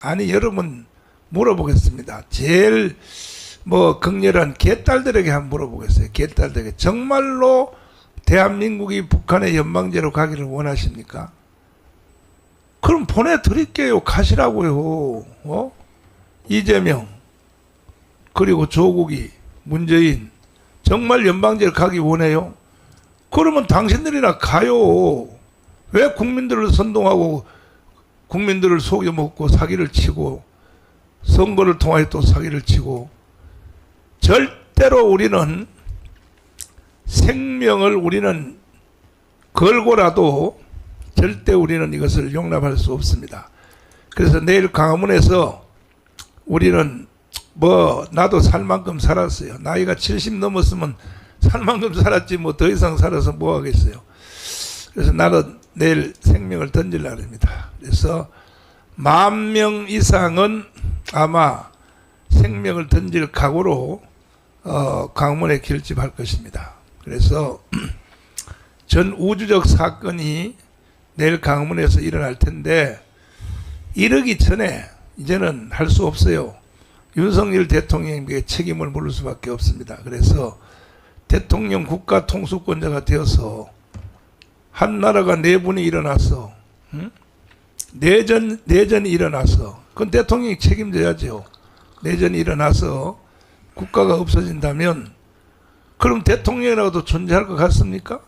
아니 여러분 물어보겠습니다. 제일 뭐 극렬한 개딸들에게 한번 물어보겠어요. 개딸들에게 정말로 대한민국이 북한의 연방제로 가기를 원하십니까? 그럼 보내드릴게요. 가시라고요. 어? 이재명 그리고 조국이 문재인 정말 연방제로 가기 원해요? 그러면 당신들이나 가요. 왜 국민들을 선동하고 국민들을 속여먹고 사기를 치고 선거를 통하여 또 사기를 치고 절대로 우리는 생명을 우리는 걸고라도 절대 우리는 이것을 용납할 수 없습니다. 그래서 내일 강화문에서 우리는 뭐 나도 살 만큼 살았어요. 나이가 70 넘었으면 살 만큼 살았지 뭐 더 이상 살아서 뭐 하겠어요. 그래서 나는 내일 생명을 던질라 합니다. 그래서 만 명 이상은 아마 생명을 던질 각오로 어, 강문에 결집할 것입니다. 그래서 전 우주적 사건이 내일 강문에서 일어날 텐데 이러기 전에 이제는 할 수 없어요. 윤석열 대통령에게 책임을 물을 수밖에 없습니다. 그래서 대통령 국가 통수권자가 되어서 한 나라가 내분이 일어나서 응? 내전 내전이 일어나서 그건 대통령이 책임져야죠. 내전이 일어나서 국가가 없어진다면 그럼 대통령이라도 존재할 것 같습니까?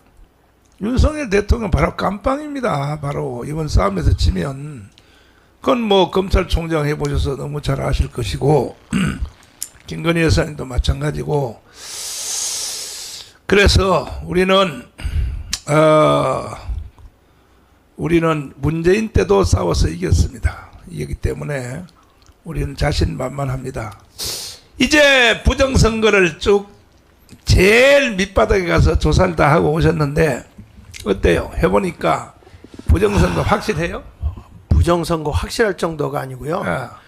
윤석열 대통령 바로 깜빵입니다. 바로 이번 싸움에서 지면 그건 뭐 검찰총장 해보셔서 너무 잘 아실 것이고 김건희 여사님도 마찬가지고 그래서 우리는 어, 우리는 문재인 때도 싸워서 이겼습니다. 이기 때문에 우리는 자신만만합니다. 이제 부정선거를 쭉 제일 밑바닥에 가서 조사를 다 하고 오셨는데 어때요? 해보니까 부정선거 확실해요? 부정선거 확실할 정도가 아니고요. 아,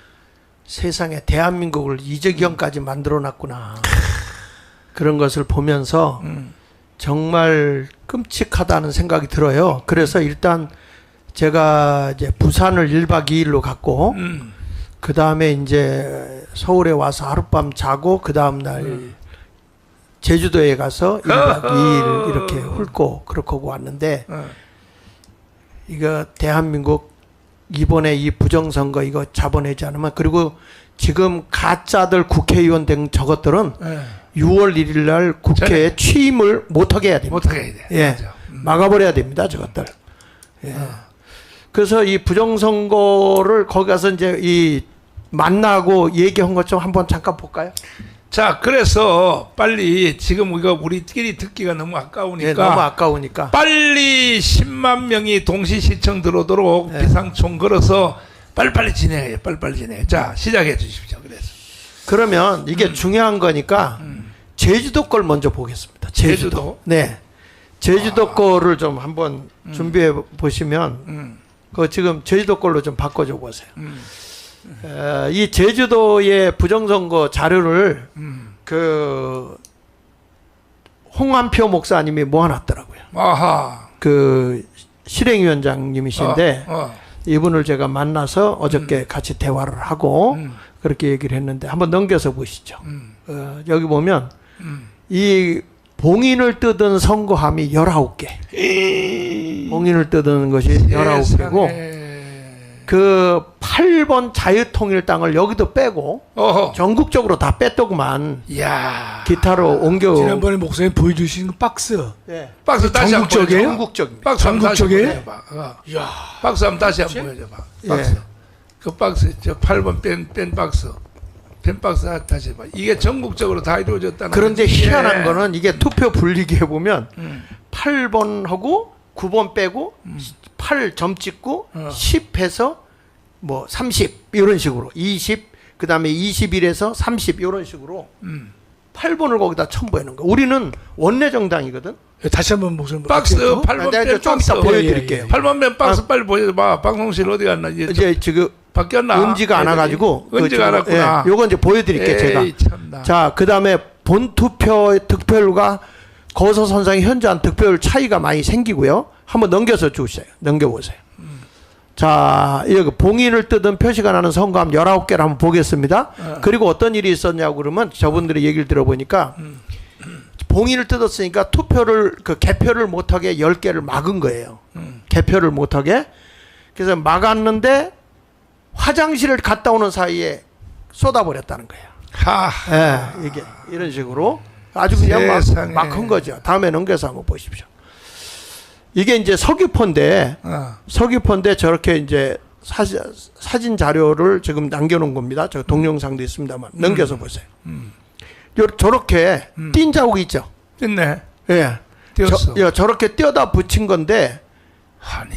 세상에 대한민국을 이재경까지 만들어놨구나. 그런 것을 보면서 음, 정말 끔찍하다는 생각이 들어요. 그래서 일단 제가 이제 부산을 1박 2일로 갔고 음, 그 다음에 이제 서울에 와서 하룻밤 자고 그 다음 날 음. 제주도에 가서 1박 어허. 2일 이렇게 훑고 그렇게 하고 왔는데 어, 이거 대한민국 이번에 이 부정선거 이거 잡아내지 않으면 그리고 지금 가짜들 국회의원 등 저것들은 예, 6월 1일 날 국회에 취임을 못하게 해야 됩니다. 못하게 해야 돼. 예. 음. 막아버려야 됩니다, 저것들. 예. 어. 그래서 이 부정선거를 거기 가서 이제 이 만나고 얘기한 것 좀 한번 잠깐 볼까요? 자, 그래서 빨리 지금 우리가 우리끼리 듣기가 너무 아까우니까 예, 너무 아까우니까. 빨리 10만 명이 동시 시청 들어오도록 네. 비상총 걸어서 빨리빨리 진행해요. 빨리빨리 진행해. 자, 시작해 주십시오. 그래서 그러면 이게 음. 중요한 거니까 제주도 걸 먼저 보겠습니다. 제주도. 제주도? 네. 제주도 거를 좀 한번 준비해 보시면 음, 그 지금 제주도 걸로 좀 바꿔줘 보세요. 음, 에, 이 제주도의 부정선거 자료를 음. 그 홍한표 목사님이 모아놨더라고요. 아하. 그 실행위원장님이신데 어, 어. 이분을 제가 만나서 어저께 같이 대화를 하고 음, 그렇게 얘기를 했는데 한번 넘겨서 보시죠. 음, 어, 여기 보면 음. 이 봉인을 뜯은 선거함이 19개. 봉인을 뜯은 것이 19개고 세상에. 그 8번 자유통일당을 여기도 빼고 어허. 전국적으로 다 뺐더구만. 야. 기타로 옮겨. 지난번에 목사님 보여주신 그 박스. 예. 박스 다시 한번 전국적이에요? 전국적입니다. 박스 전국적이에요? 어. 이야. 박스 한번 다시 한번 보여줘봐. 예. 박스. 그 박스 저 8번 뺀, 뺀 박스. 뺀 박스 다시 해봐. 이게 전국적으로 다 이루어졌다는 그런데 거지. 희한한 예. 거는 이게 투표 분리기 해보면 음. 8번하고 9번 빼고 8점 찍고 어. 10 해서 뭐 30 이런 식으로 20 그다음에 21에서 30 이런 식으로 음. 8번을 거기다 첨부해 놓은 거. 우리는 원내 정당이거든. 예, 다시 한번 목사님. 박스 어떻게 또? 8번 내가 뺀좀 박스. 이따 보여드릴게요. 8번 뺀 박스 빨리 보여줘봐. 방송실 어디 갔나? 이제, 이제 지금 바뀌었나? 은지가 안 와가지고 그 은지가 안 지금, 왔구나. 예, 요거 이제 보여드릴게요 제가. 참나. 자, 그 다음에 본 투표 득표율과 거소 선상의 현저한 득표율 차이가 많이 생기고요. 한번 넘겨서 주세요. 넘겨보세요. 자, 여기 봉인을 뜯은 표시가 나는 성감 19개를 한번 보겠습니다. 그리고 어떤 일이 있었냐고 그러면 저분들의 얘기를 들어보니까 봉인을 뜯었으니까 투표를 그 개표를 못하게 10개를 막은 거예요. 개표를 못하게. 그래서 막았는데 화장실을 갔다 오는 사이에 쏟아버렸다는 거예요. 하. 예, 이게 이런 식으로 아주 그냥 세상에. 막한 거죠. 다음에 넘겨서 한번 보십시오. 이게 이제 서귀포인데 어. 서귀포인데 저렇게 이제 사진, 사진 자료를 지금 남겨놓은 겁니다. 저 동영상도 있습니다만 넘겨서 보세요. 요, 저렇게 띈 자국이 있죠. 됐네. 예. 띄었어. 저, 예, 저렇게 띄어다 붙인 건데.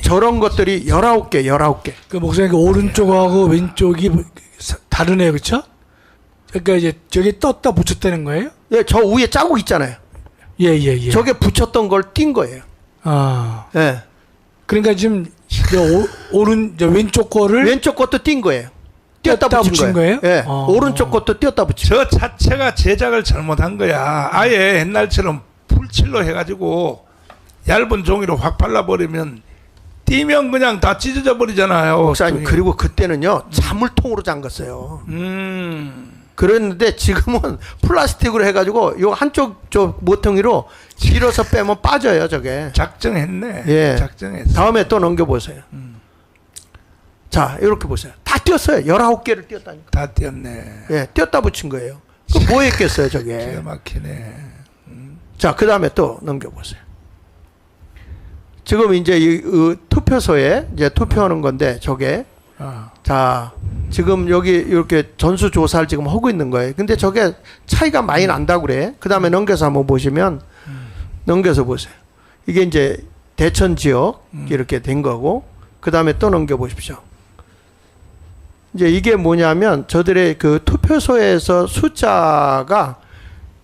저런 것들이 19개, 19개. 그 목사님 그 오른쪽하고 왼쪽이 사- 다르네요, 그렇죠? 그러니까 이제 저기 떴다 붙였다는 거예요? 예, 저 위에 자국 있잖아요. 예, 예, 예. 저게 붙였던 걸 띈 거예요. 아, 예. 그러니까 지금 저 오, 오른 저 왼쪽 거를 왼쪽 것도 띈 거예요. 띄었다 띄었다 붙인, 붙인 거예요. 거예요? 예. 어. 오른쪽 것도 띄었다 붙인 저 자체가 제작을 잘못한 거야. 아예 옛날처럼 풀칠로 해가지고 얇은 종이로 확 발라버리면 띄면 그냥 다 찢어져 버리잖아요. 목사님. 그리고 그때는요 자물통으로 잠갔어요. 음. 그랬는데 지금은 플라스틱으로 해가지고 요 한쪽 저 모퉁이로 밀어서 빼면 빠져요 저게. 작정했네. 예. 작정했어. 다음에 또 넘겨 보세요. 자 이렇게 보세요. 다 띄었어요. 19개를 띄었다니까. 다 띄었네. 예, 띄었다 붙인 거예요. 그 뭐 했겠어요 저게. 기가 막히네. 자, 그 다음에 또 넘겨보세요. 지금 이제 이, 이 투표소에 이제 투표하는 건데 저게 아. 자 지금 여기 이렇게 전수 조사를 지금 하고 있는 거예요. 근데 저게 차이가 많이 난다고 그래. 그 다음에 넘겨서 한번 보시면 넘겨서 보세요. 이게 이제 대천 지역 이렇게 된 거고 그 다음에 또 넘겨 보십시오. 이제 이게 뭐냐면 저들의 그 투표소에서 숫자가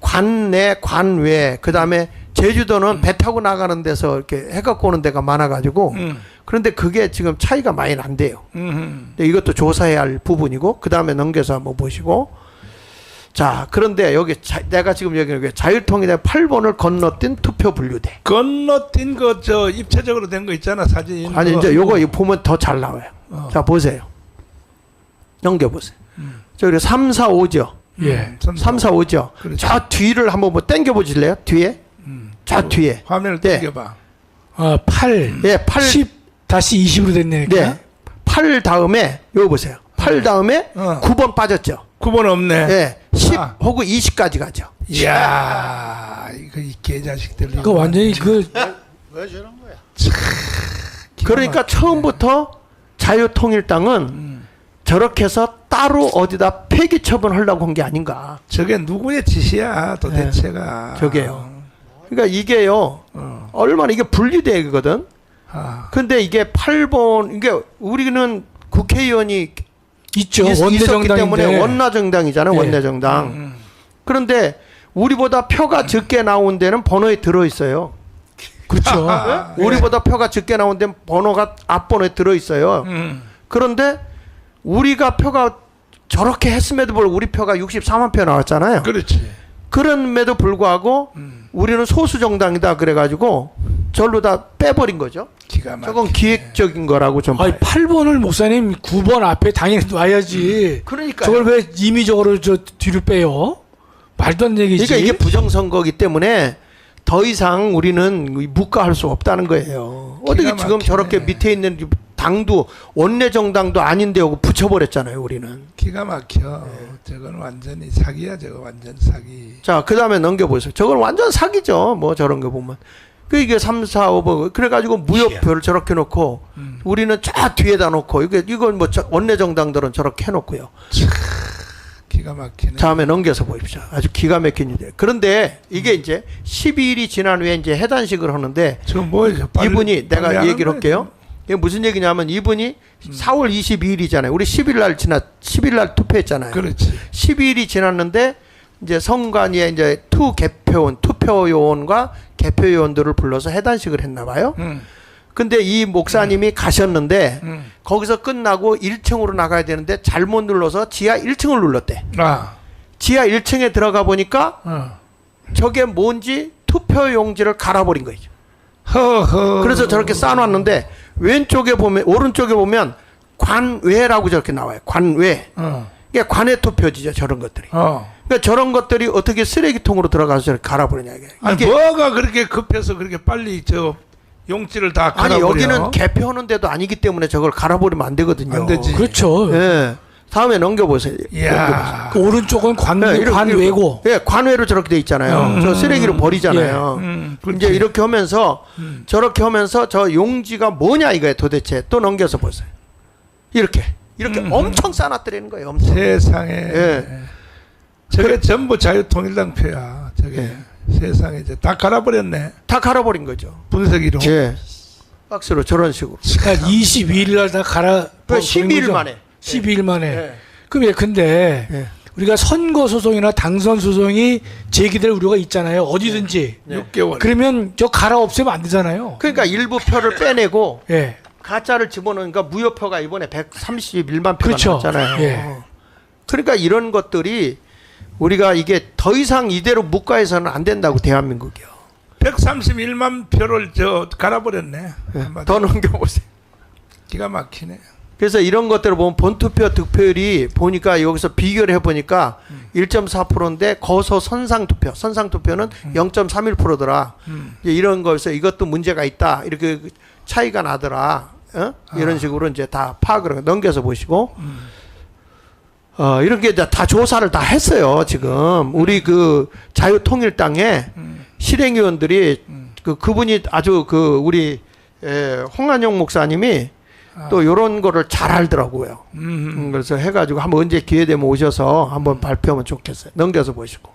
관내 관외 그 다음에 제주도는 배 타고 나가는 데서 이렇게 해 갖고 오는 데가 많아가지고 음. 그런데 그게 지금 차이가 많이 난대요. 음. 근데 이것도 조사해야 할 부분이고 그 다음에 넘겨서 한번 보시고 자 그런데 여기 자, 내가 지금 여기 여기 자유통일의 8번을 건너뛴 투표 분류대 건너뛴 거 저 입체적으로 된 거 있잖아 사진. 아니. 이제 요거 보면 더 잘 나와요 어. 자 보세요 넘겨 보세요 음. 저기 3, 4, 5죠 예. 3, 4, 5죠 그렇죠. 저 뒤를 한번 뭐 당겨 보실래요 뒤에 음. 저 뒤에 화면을 네. 당겨봐. 어, 8, 예, 8 10 다시 20으로 됐네. 그러니까. 네. 8 다음에 요거 보세요 8 다음에 어. 9번 빠졌죠 9번 없네. 예, 10 아. 하고 20까지 가죠 이야, 이거 이 개자식들. 그거 완전히 그 그러니까 처음부터 자유통일당은 음. 저렇게 해서 따로 어디다 폐기 처분하려고 한 게 아닌가. 저게 누구의 짓이야 도대체가. 네. 저게요. 그러니까 이게요. 어. 얼마나 이게 분리대거든. 아, 근데 이게 8번 이게 우리는 국회의원이 있죠. 있, 원내 있었기 때문에 정당인데. 원내 정당이잖아요. 예. 원내 정당. 음. 그런데 우리보다 표가 적게 나온 데는 번호에 들어 있어요. 그렇죠. 아, 우리보다 표가 적게 나온 데는 번호가 앞번호에 들어 있어요. 음. 그런데 우리가 표가 저렇게 했음에도 불구하고 우리 표가 64만 표 나왔잖아요. 그렇지. 그럼에도 불구하고 음. 우리는 소수 정당이다 그래가지고 절로 다 빼버린 거죠. 기가 막. 저건 기획적인 거라고 좀 아니 봐요. 8번을 목사님 9번 앞에 당연히 놔야지. 그러니까 저걸 왜 임의적으로 저 뒤를 빼요? 말도 안 얘기지. 그러니까 이게 부정선거기 때문에 더 이상 우리는 묵과할 수 없다는 거예요. 어떻게 지금 막히네. 저렇게 밑에 있는 당도 원내 정당도 아닌데 하고 붙여버렸잖아요. 우리는. 기가 막혀. 네. 저건 완전히 사기야. 저거 완전 사기. 자, 그 다음에 넘겨보세요. 저건 완전 사기죠. 뭐 저런 거 보면. 그 이게 3, 4, 5번. 그래가지고 무역표를 저렇게 놓고 음. 우리는 쫙 뒤에다 놓고 이게 이건 뭐 저- 원내 정당들은 저렇게 해놓고요. 기가 막히네. 다음에 넘겨서 보십시오. 아주 기가 막힌 일이에요. 그런데 이게 이제 12일이 지난 후에 이제 해단식을 하는데 저? 빨리- 이분이 내가 얘기를 할게요. 이게 무슨 얘기냐면 이분이 4월 22일이잖아요. 우리 10일 날 지나 10일 날 투표했잖아요. 그렇지. 12일이 지났는데 이제 선관위에 이제 투 개표원, 투표 요원과 개표 요원들을 불러서 해단식을 했나 봐요. 음. 근데 이 목사님이 가셨는데 음. 거기서 끝나고 1층으로 나가야 되는데 잘못 눌러서 지하 1층을 눌렀대. 아. 지하 1층에 들어가 보니까 어. 저게 뭔지 투표 용지를 갈아버린 거죠. 허허. 그래서 저렇게 쌓아놨는데 왼쪽에 보면 오른쪽에 보면 관외라고 저렇게 나와요. 관외. 어. 이게 관외 투표지죠. 저런 것들이. 어. 그러니까 저런 것들이 어떻게 쓰레기통으로 들어가서 저렇게 갈아버리냐 이게. 아니 이게 뭐가 그렇게 급해서 그렇게 빨리 저 용지를 다 아니 갈아버려? 여기는 개표하는 데도 아니기 때문에 저걸 갈아버리면 안 되거든요. 안 되지. 그렇죠. 예. 다음에 넘겨보세요. 그 오른쪽은 관, 네, 이렇게, 관외고. 예, 관외로 저렇게 돼 있잖아요. 음. 저 쓰레기로 버리잖아요. 음, 이제. 이렇게 하면서 음. 저렇게 하면서 저 용지가 뭐냐 이거예요 도대체 또 넘겨서 보세요. 이렇게 이렇게 음. 엄청 쌓아놨더라는 거예요. 엄청. 세상에 예. 저게 전부 자유통일당 표야. 저게 예. 세상에 이제 다 갈아버렸네. 다 갈아버린 거죠. 분쇄기로. 예. 박스로 저런 식으로. 그러니까 22일 날 다 갈아. 그 버린 12일 거죠? 만에. 12일 만에. 예. 그럼 예, 근데 예. 우리가 선거 소송이나 당선 소송이 제기될 우려가 있잖아요. 어디든지. 네. 6개월. 그러면 저 갈아 없애면 안 되잖아요. 그러니까 일부 표를 빼내고 예. 가짜를 집어넣으니까 무효표가 이번에 131만 표가 그렇죠. 나왔잖아요. 예. 어. 그러니까 이런 것들이 우리가 이게 더 이상 이대로 묵과해서는 안 된다고 대한민국이요. 131만 표를 저 갈아버렸네. 예. 더 넘겨보세요. 기가 막히네. 그래서 이런 것들을 보면 본투표 득표율이 보니까 여기서 비교를 해보니까 음. 1.4%인데 거소 선상 투표, 선상 투표는 0.31%더라. 음. 이런 거에서 이것도 문제가 있다. 이렇게 차이가 나더라. 어? 이런 아. 식으로 이제 다 파악을 넘겨서 보시고 음. 어, 이렇게 이제 다 조사를 다 했어요. 지금 우리 그 자유통일당에 음. 실행위원들이 음. 그 그분이 아주 그 우리 에, 홍한영 목사님이 아. 또 이런 거를 잘 알더라고요. 음. 음, 그래서 해가지고 한번 언제 기회 되면 오셔서 한번 발표하면 좋겠어요. 넘겨서 보시고.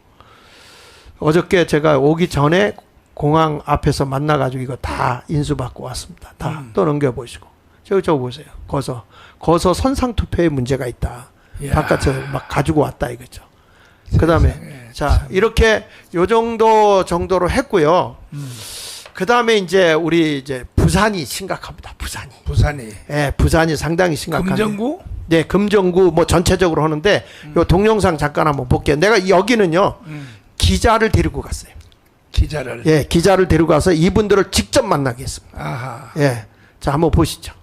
어저께 제가 오기 전에 공항 앞에서 만나가지고 이거 다 인수받고 왔습니다. 다 음. 또 넘겨보시고. 저기 저거 보세요. 거서. 거서 선상투표에 문제가 있다. 야. 바깥에서 막 가지고 왔다 이거죠. 그 다음에 세상에. 자 이렇게 요 정도 정도로 했고요. 음. 그 다음에 이제 우리 이제 부산이 심각합니다. 부산이. 부산이 예, 부산이 상당히 심각합니다. 금정구 네, 금정구 뭐 전체적으로 하는데 요 동영상 잠깐 한번 볼게요. 내가 여기는요 음. 기자를 데리고 갔어요. 기자를 예, 기자를 데리고 가서 이분들을 직접 만나겠습니다. 아하 예, 자 한번 보시죠.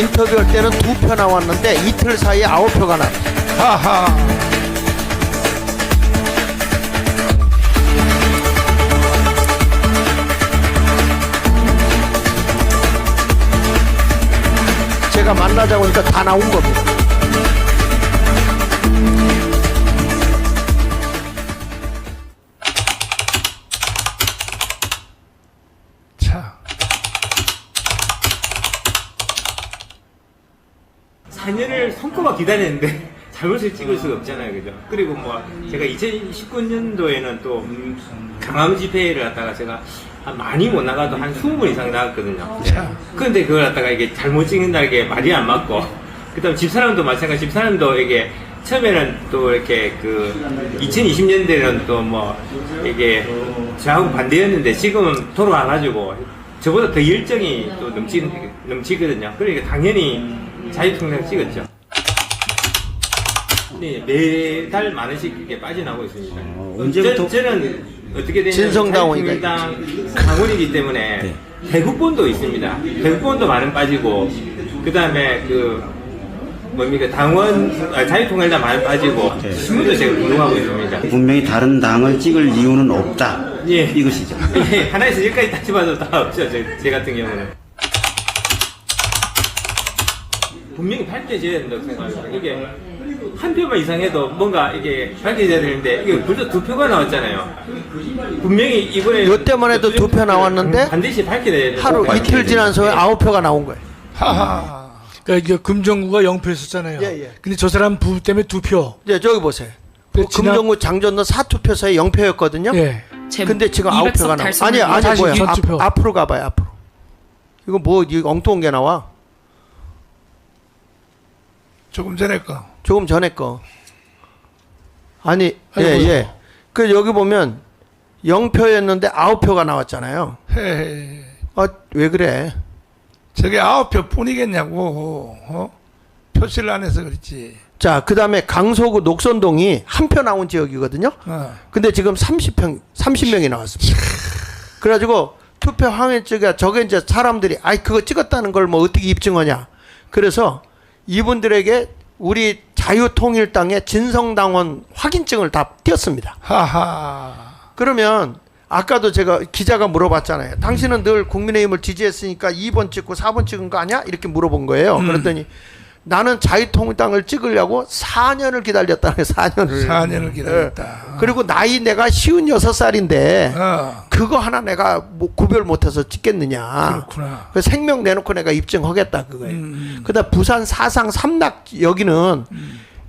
인터뷰할 때는 두 표 나왔는데 이틀 사이에 아홉 표가 나왔어요. 하하 제가 만나자고 하니까 다 나온 겁니다. 4년을 손꼽아 기다렸는데 잘못을 찍을 수가 없잖아요, 그죠? 그리고 뭐 제가 2019년도에는 또 음, 강암 집회를 갖다가 제가 한 많이 못 나가도 한 20분 이상 나갔거든요. 그런데 그걸 갖다가 이게 잘못 찍는다 이게 말이 안 맞고 그다음 집사람도 마찬가지 집사람도 이게 처음에는 또 이렇게 그 2020년대는 또 뭐 이게 저하고 반대였는데 지금은 돌아와가지고 저보다 더 열정이 또 넘치, 넘치거든요. 그러니까 당연히 자유통장 찍었죠. 네, 매달 만 원씩 이렇게 빠져나오고 있습니다. 언제부터? 저, 는 어떻게 되냐면 진성당원이다, 자유통일당 당원이기 때문에 대국본도 있습니다. 대국본도 만 원 빠지고 그 다음에 그 뭡니까 당원 아, 자유통일당 만 원 빠지고 네. 신문도 제가 운동하고 있습니다. 분명히 다른 당을 찍을 이유는 없다. 예. 이것이죠. 예, 하나에서 열까지 따져봐도 다 없죠. 제, 제 같은 경우는. 분명히 밝혀져야 된다고 생각합니다. 이게 한 표만 이상해도 뭔가 이게 밝혀져야 되는데 이게 벌써 두 표가 나왔잖아요. 분명히 이번에 요 때만 해도 두표 나왔는데 반드시 밝혀야 돼요. 하루 꼭 이틀 지난 후에 아홉 표가 나온 거예요. 하하 그러니까 이게 금정구가 0표였었잖아요. 예, 예. 근데 저 사람 부 때문에 두 표. 이제 저기 보세요. 그 그 지난- 금정구 장전도 사투표 사이 0표였거든요. 예. 근데 지금 아홉 표가 나와. 아니 아니 다시 뭐야? 앞, 선투표. 앞으로 가봐요. 앞으로. 이거 뭐 이거 엉뚱한 게 나와? 조금 전에 거 조금 전에 거. 아니, 예, 아이고요. 예. 그 여기 보면 0표였는데 9표가 나왔잖아요. 헤, 어, 왜 그래? 저게 아홉 표 뿐이겠냐고. 어? 표시를 안 해서 그렇지. 자, 그 다음에 강서구 녹선동이 한 표 나온 지역이거든요. 어. 근데 지금 30평, 30명이 나왔습니다. 그래가지고 투표 항해 쪽에 저게 이제 사람들이 아이 그거 찍었다는 걸 뭐 어떻게 입증하냐. 그래서 이분들에게 우리 자유통일당의 진성당원 확인증을 다 띄었습니다. 하하. 그러면 아까도 제가 기자가 물어봤잖아요. 당신은 늘 국민의힘을 지지했으니까 2번 찍고 4번 찍은 거 아니야? 이렇게 물어본 거예요. 음. 그랬더니 나는 자유통일당을 찍으려고 4년을 기다렸다는 거예요. 4년을. 4년을 기다렸다. 그리고 나이 내가 쉬운 여섯 살인데 어. 그거 하나 내가 뭐 구별 못해서 찍겠느냐. 그렇구나. 그 생명 내놓고 내가 입증하겠다 그거예요. 음. 그다음 부산 사상 삼락 여기는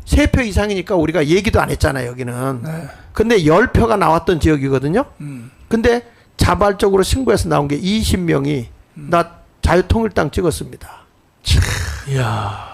세표 이상이니까 우리가 얘기도 안 했잖아요. 여기는. 네. 근데 열 표가 나왔던 지역이거든요. 음. 근데 자발적으로 신고해서 나온 게 20명이 음. 나 자유통일당 찍었습니다. 이야,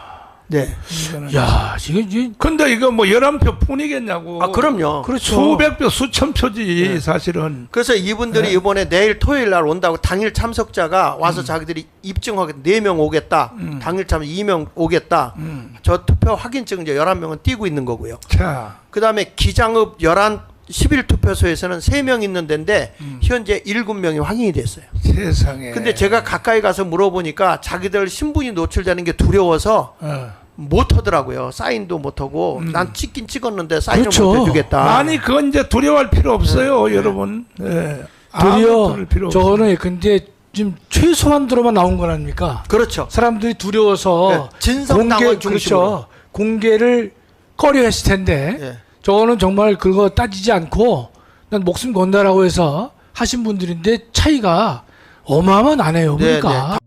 네. 야, 지금 이 근데 이거 뭐 11표 뿐이겠냐고. 아 그럼요. 그렇죠. 수백 표, 수천 표지, 네. 사실은. 그래서 이분들이 네. 이번에 내일 토요일 날 온다고 당일 참석자가 와서 자기들이 입증하겠다. 4명 오겠다. 음. 당일 참 2명 오겠다. 음. 저 투표 확인증 이제 11명은 띄고 있는 거고요. 자, 그 다음에 기장읍 11 11 투표소에서는 3명 있는 데인데 음. 현재 7명이 확인이 됐어요. 세상에. 근데 제가 가까이 가서 물어보니까 자기들 신분이 노출되는 게 두려워서 어. 못 하더라고요. 사인도 못 하고 음. 난 찍긴 찍었는데 사인을 그렇죠. 못 해주겠다. 아니, 그건 이제 두려워할 필요 없어요, 여러분. 네. 두려울 필요 없어요. 저거는 근데 지금 최소한도로만 나온 건 아닙니까? 그렇죠. 사람들이 두려워서 네, 진성당원 공개 중심으로. 그렇죠. 공개를 꺼려했을 텐데 예. 저거는 정말 그거 따지지 않고 난 목숨 건다라고 해서 하신 분들인데 차이가 어마어마하네요. 네, 그러니까